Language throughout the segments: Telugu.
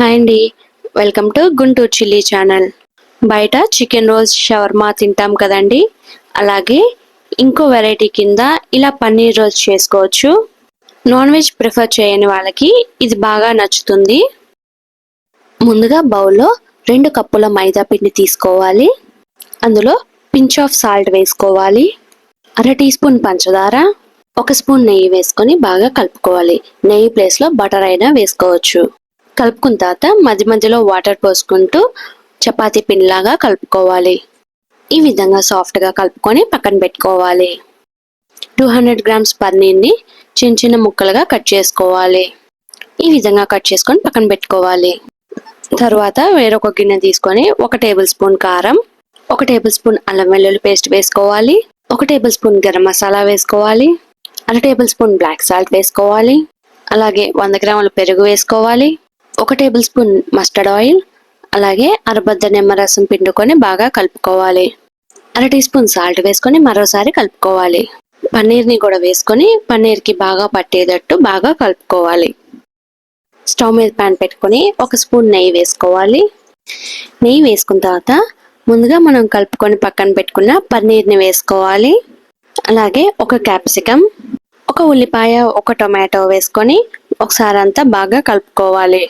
హాయ్ అండి. Welcome to Guntur chilli channel. బయట చికెన్ రోల్స్ షవర్మా తింటాం కదండి. అలాగే ఇంకో వెరైటీ కింద ఇలా పన్నీర్ రోల్స్ చేసుకోవచ్చు. నాన్ వెజ్ ప్రిఫర్ చేయని వాళ్ళకి ఇది బాగా నచ్చుతుంది. ముందుగా బౌల్లో రెండు కప్పుల మైదా పిండి తీసుకోవాలి. అందులో పించ్ ఆఫ్ సాల్ట్ వేసుకోవాలి. అర టీ స్పూన్ పంచదార ఒక స్పూన్ నెయ్యి వేసుకొని బాగా కలుపుకోవాలి. నెయ్యి ప్లేస్లో బటర్ అయినా వేసుకోవచ్చు. కలుపుకున్న తర్వాత మధ్య మధ్యలో వాటర్ పోసుకుంటూ చపాతీ పిండిలాగా కలుపుకోవాలి. ఈ విధంగా సాఫ్ట్గా కలుపుకొని పక్కన పెట్టుకోవాలి. టూ హండ్రెడ్ గ్రామ్స్ పన్నీర్ని చిన్న చిన్న ముక్కలుగా కట్ చేసుకోవాలి. ఈ విధంగా కట్ చేసుకొని పక్కన పెట్టుకోవాలి. తర్వాత వేరొక గిన్నె తీసుకొని ఒక టేబుల్ స్పూన్ కారం ఒక టేబుల్ స్పూన్ అల్లం వెల్లుల్లి పేస్ట్ వేసుకోవాలి ఒక టేబుల్ స్పూన్ గరం మసాలా వేసుకోవాలి అర టేబుల్ స్పూన్ బ్లాక్ సాల్ట్ వేసుకోవాలి అలాగే వంద గ్రాముల పెరుగు వేసుకోవాలి ఒక టేబుల్ స్పూన్ మస్టర్డ్ ఆయిల్ అలాగే అరబద్ద నిమ్మరసం పిండుకొని బాగా కలుపుకోవాలి. అర టీ స్పూన్ సాల్ట్ వేసుకొని మరోసారి కలుపుకోవాలి. పన్నీర్ని కూడా వేసుకొని పన్నీర్కి బాగా పట్టేటట్టు బాగా కలుపుకోవాలి. స్టవ్ మీద ప్యాన్ పెట్టుకొని ఒక స్పూన్ నెయ్యి వేసుకోవాలి. నెయ్యి వేసుకున్న తర్వాత ముందుగా మనం కలుపుకొని పక్కన పెట్టుకున్న పన్నీర్ని వేసుకోవాలి. అలాగే ఒక క్యాప్సికమ్ ఒక ఉల్లిపాయ ఒక టొమాటో వేసుకొని ఒకసారి అంతా బాగా కలుపుకోవాలి.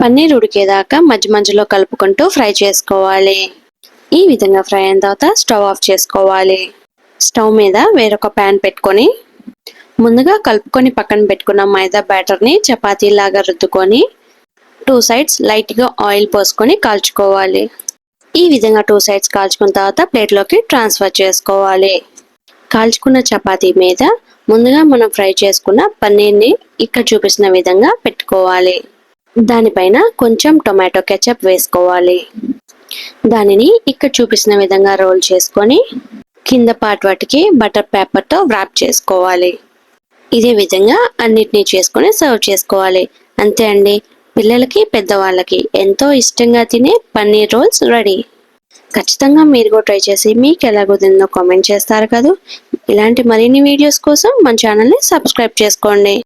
పన్నీర్ ఉడికేదాకా మధ్య మధ్యలో కలుపుకుంటూ ఫ్రై చేసుకోవాలి. ఈ విధంగా ఫ్రై అయిన తర్వాత స్టవ్ ఆఫ్ చేసుకోవాలి. స్టవ్ మీద వేరొక ప్యాన్ పెట్టుకొని ముందుగా కలుపుకొని పక్కన పెట్టుకున్న మైదా బ్యాటర్ని చపాతీలాగా రుద్దుకొని టూ సైడ్స్ లైట్గా ఆయిల్ పోసుకొని కాల్చుకోవాలి. ఈ విధంగా టూ సైడ్స్ కాల్చుకున్న తర్వాత ప్లేట్లోకి ట్రాన్స్ఫర్ చేసుకోవాలి. కాల్చుకున్న చపాతీ మీద ముందుగా మనం ఫ్రై చేసుకున్న పన్నీర్ని ఇక్కడ చూపిస్తున్న విధంగా పెట్టుకోవాలి. దానిపైన కొంచెం టొమాటో కెచప్ వేసుకోవాలి. దానిని ఇక్కడ చూపిస్తున్న విధంగా రోల్ చేసుకొని కింద పార్ట్ వాటికి బటర్ పేపర్తో వ్రాప్ చేసుకోవాలి. ఇదే విధంగా అన్నిటినీ చేసుకొని సర్వ్ చేసుకోవాలి. అంతే అండి. పిల్లలకి పెద్దవాళ్ళకి ఎంతో ఇష్టంగా తినే పన్నీర్ రోల్స్ రెడీ. ఖచ్చితంగా మీరు కూడా ట్రై చేసి మీకు ఎలా కుదిరిందో కామెంట్ చేస్తారు కదా. ఇలాంటి మరిన్ని వీడియోస్ కోసం మన ఛానల్ని సబ్స్క్రైబ్ చేసుకోండి.